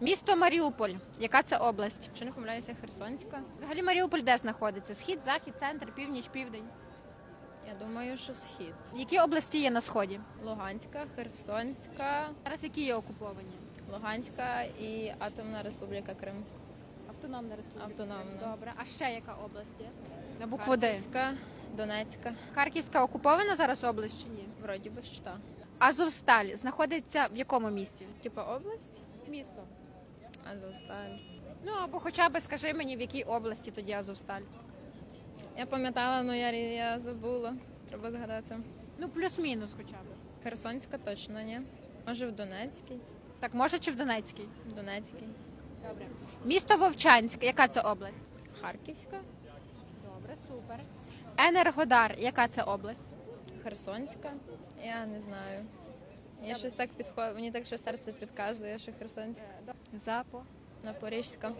Місто Маріуполь. Яка це область? Якщо не помиляюся, Херсонська. Взагалі Маріуполь де знаходиться? Схід, захід, центр, північ, південь. Я думаю, що схід. Які області є на сході? Луганська, Херсонська, Зараз які є окуповані? Луганська і Атомна Республіка Крим. Автономна республіка. Автономна. Добре. А ще яка область є? На букву Д. Харківська, Донецька. Харківська окупована зараз область чи ні? Вроді би що. та. Азовсталь знаходиться в якому місті? Типа область, Місто. Азовсталь. Ну або хоча б скажи мені, в якій області тоді Азовсталь. Я пам'ятала, але я, я забула. Треба згадати. Ну, плюс-мінус хоча б. Херсонська точно ні. Може в Донецькій. Так, може чи в Донецькій? Донецькій. Добре. Місто Вовчанськ, яка це область? Харківська, Добре, супер. Енергодар, яка це область? Херсонська. Я не знаю. Я щось так підходить. Мені так що серце підказує, що Херсонська. Запо. Запорізька.